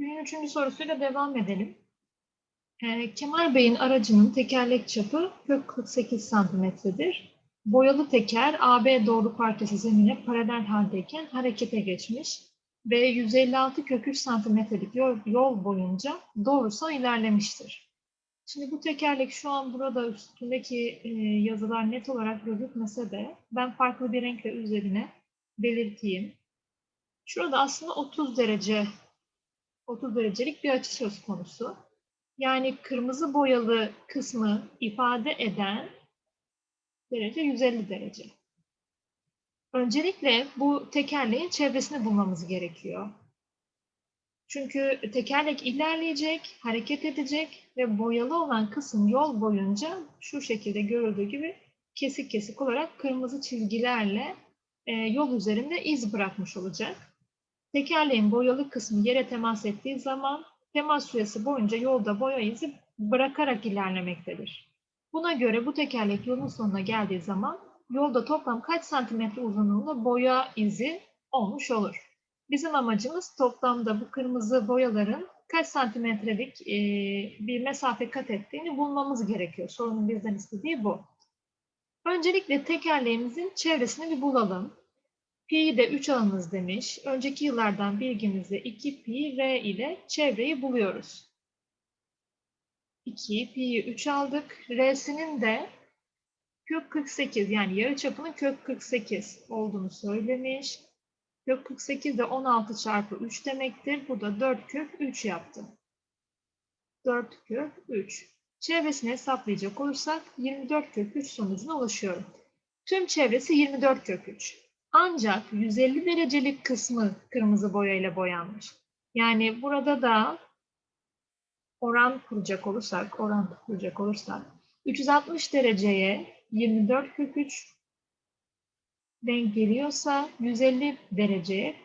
Günün üçüncü sorusuyla devam edelim. Ee, Kemal Bey'in aracının tekerlek çapı kök 48 santimetredir. Boyalı teker AB doğru parçası zemine paralel haldeyken harekete geçmiş ve 156 kök 3 santimetrelik yol, yol boyunca doğrusal ilerlemiştir. Şimdi bu tekerlek şu an burada üstündeki e, yazılar net olarak gözükmese de ben farklı bir renkle üzerine belirteyim. Şurada aslında 30 derece 30 derecelik bir açı söz konusu. Yani kırmızı boyalı kısmı ifade eden derece 150 derece. Öncelikle bu tekerleğin çevresini bulmamız gerekiyor. Çünkü tekerlek ilerleyecek, hareket edecek ve boyalı olan kısım yol boyunca şu şekilde görüldüğü gibi kesik kesik olarak kırmızı çizgilerle e, yol üzerinde iz bırakmış olacak. Tekerleğin boyalı kısmı yere temas ettiği zaman temas süresi boyunca yolda boya izi bırakarak ilerlemektedir. Buna göre bu tekerlek yolun sonuna geldiği zaman yolda toplam kaç santimetre uzunluğunda boya izi olmuş olur. Bizim amacımız toplamda bu kırmızı boyaların kaç santimetrelik e, bir mesafe kat ettiğini bulmamız gerekiyor. Sorunun bizden istediği bu. Öncelikle tekerleğimizin çevresini bir bulalım. Pi'yi de 3 alınız demiş. Önceki yıllardan bilgimizle 2 pi r ile çevreyi buluyoruz. 2 pi'yi 3 aldık. R'sinin de kök 48 yani yarıçapının kök 48 olduğunu söylemiş. Kök 48 de 16 çarpı 3 demektir. Bu da 4 kök 3 yaptı. 4 kök 3. Çevresini hesaplayacak olursak 24 kök 3 sonucuna ulaşıyorum. Tüm çevresi 24 kök 3. Ancak 150 derecelik kısmı kırmızı boyayla boyanmış. Yani burada da oran kuracak olursak, oran kuracak olursak 360 dereceye 24 kök 3 denk geliyorsa 150 dereceye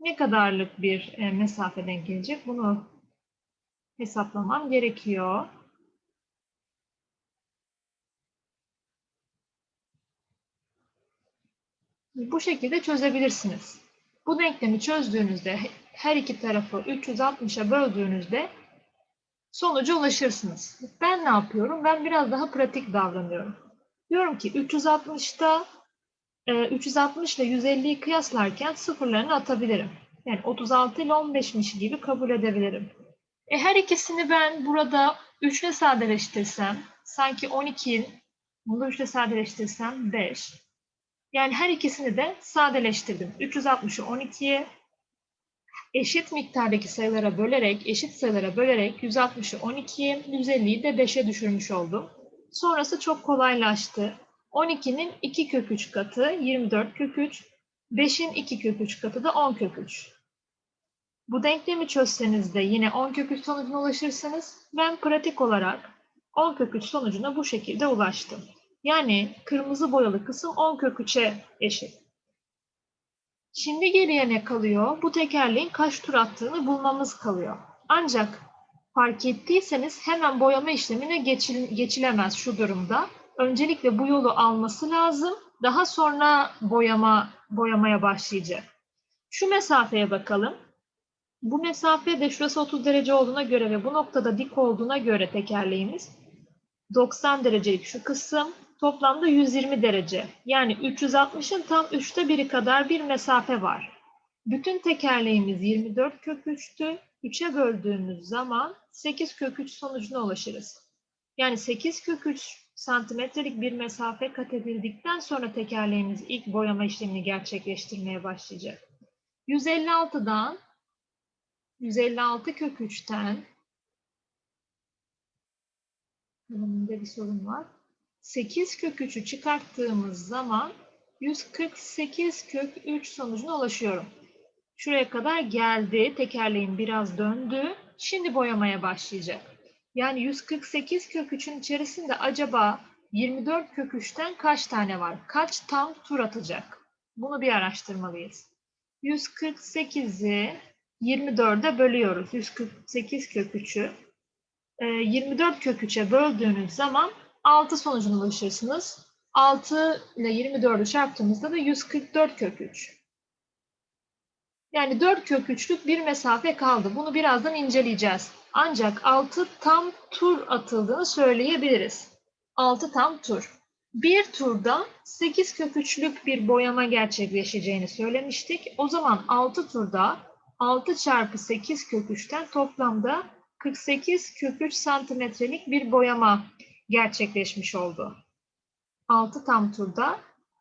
ne kadarlık bir e, mesafe denk gelecek? Bunu hesaplamam gerekiyor. Bu şekilde çözebilirsiniz. Bu denklemi çözdüğünüzde her iki tarafı 360'a böldüğünüzde sonuca ulaşırsınız. Ben ne yapıyorum? Ben biraz daha pratik davranıyorum. Diyorum ki 360'ta 360 ile 150'yi kıyaslarken sıfırlarını atabilirim. Yani 36 ile 15'miş gibi kabul edebilirim. E her ikisini ben burada 3 ile sadeleştirsem, sanki 12'nin bunu 3 ile sadeleştirsem 5. Yani her ikisini de sadeleştirdim. 360'ı 12'ye eşit miktardaki sayılara bölerek, eşit sayılara bölerek 160'ı 12'ye, 150'yi de 5'e düşürmüş oldum. Sonrası çok kolaylaştı. 12'nin 2 kök 3 katı 24 kök 3, 5'in 2 kök 3 katı da 10 kök 3. Bu denklemi çözseniz de yine 10 kök 3 sonucuna ulaşırsınız. Ben pratik olarak 10 kök 3 sonucuna bu şekilde ulaştım. Yani kırmızı boyalı kısım 10 kök 3'e eşit. Şimdi geriye ne kalıyor? Bu tekerleğin kaç tur attığını bulmamız kalıyor. Ancak fark ettiyseniz hemen boyama işlemine geçil geçilemez şu durumda. Öncelikle bu yolu alması lazım. Daha sonra boyama boyamaya başlayacak. Şu mesafeye bakalım. Bu mesafe de şurası 30 derece olduğuna göre ve bu noktada dik olduğuna göre tekerleğimiz 90 derecelik şu kısım toplamda 120 derece. Yani 360'ın tam 3'te biri kadar bir mesafe var. Bütün tekerleğimiz 24 kök 3'tü. 3'e böldüğümüz zaman 8 kök 3 sonucuna ulaşırız. Yani 8 kök 3 santimetrelik bir mesafe kat edildikten sonra tekerleğimiz ilk boyama işlemini gerçekleştirmeye başlayacak. 156'dan 156 kök 3'ten Kalemimde bir sorun var. 8 kök 3'ü çıkarttığımız zaman 148 kök 3 sonucuna ulaşıyorum. Şuraya kadar geldi. Tekerleğim biraz döndü. Şimdi boyamaya başlayacak. Yani 148 kök 3'ün içerisinde acaba 24 kök 3'ten kaç tane var? Kaç tam tur atacak? Bunu bir araştırmalıyız. 148'i 24'e bölüyoruz. 148 kök 3'ü. 24 kök 3'e böldüğünüz zaman 6 sonucuna ulaşırsınız. 6 ile 24'ü çarptığımızda da 144 kök 3. Yani 4 kök üçlük bir mesafe kaldı. Bunu birazdan inceleyeceğiz. Ancak 6 tam tur atıldığını söyleyebiliriz. 6 tam tur. Bir turda 8 kök üçlük bir boyama gerçekleşeceğini söylemiştik. O zaman 6 turda 6 çarpı 8 kök 3'ten toplamda 48 kök 3 santimetrelik bir boyama gerçekleşmiş oldu. 6 tam turda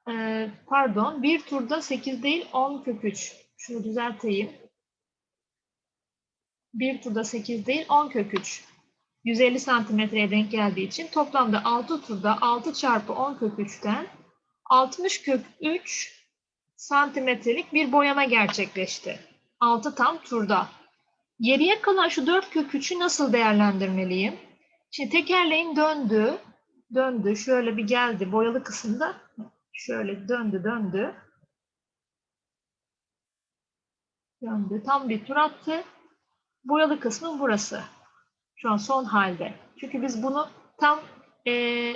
e, pardon bir turda 8 değil 10 kök 3. Şunu düzelteyim. Bir turda 8 değil 10 kök 3. 150 santimetreye denk geldiği için toplamda 6 turda 6 çarpı 10 kök 3'ten 60 kök 3 santimetrelik bir boyama gerçekleşti. 6 tam turda. Geriye kalan şu 4 kök 3'ü nasıl değerlendirmeliyim? Şimdi tekerleğin döndü, döndü, şöyle bir geldi boyalı kısımda. Şöyle döndü, döndü. Döndü, tam bir tur attı. Boyalı kısmı burası. Şu an son halde. Çünkü biz bunu tam e,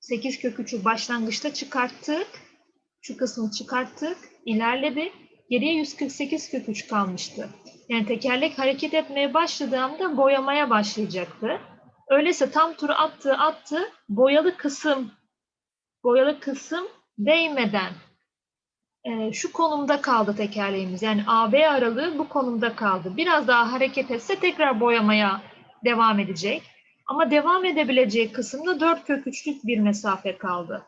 8 kök 3'ü başlangıçta çıkarttık. Şu kısmı çıkarttık. ilerledi. Geriye 148 kök 3 kalmıştı. Yani tekerlek hareket etmeye başladığında boyamaya başlayacaktı. Öyleyse tam turu attı attı boyalı kısım boyalı kısım değmeden e, şu konumda kaldı tekerleğimiz. Yani AB aralığı bu konumda kaldı. Biraz daha hareket etse tekrar boyamaya devam edecek. Ama devam edebileceği kısımda 4 kök 3'lük bir mesafe kaldı.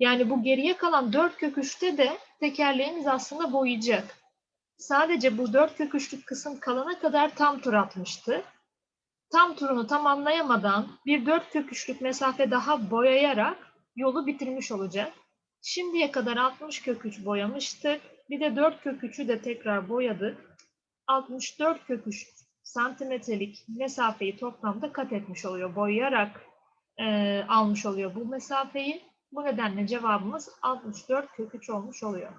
Yani bu geriye kalan 4 kök 3'te de tekerleğimiz aslında boyayacak. Sadece bu 4 kök 3'lük kısım kalana kadar tam tur atmıştı. Tam turunu tamamlayamadan bir 4 kök 3'lük mesafe daha boyayarak yolu bitirmiş olacak. Şimdiye kadar 60 kök 3 boyamıştık. Bir de 4 kök 3'ü de tekrar boyadık. 64 kök 3 santimetrelik mesafeyi toplamda kat etmiş oluyor. Boyayarak e, almış oluyor bu mesafeyi. Bu nedenle cevabımız 64 kök 3 olmuş oluyor.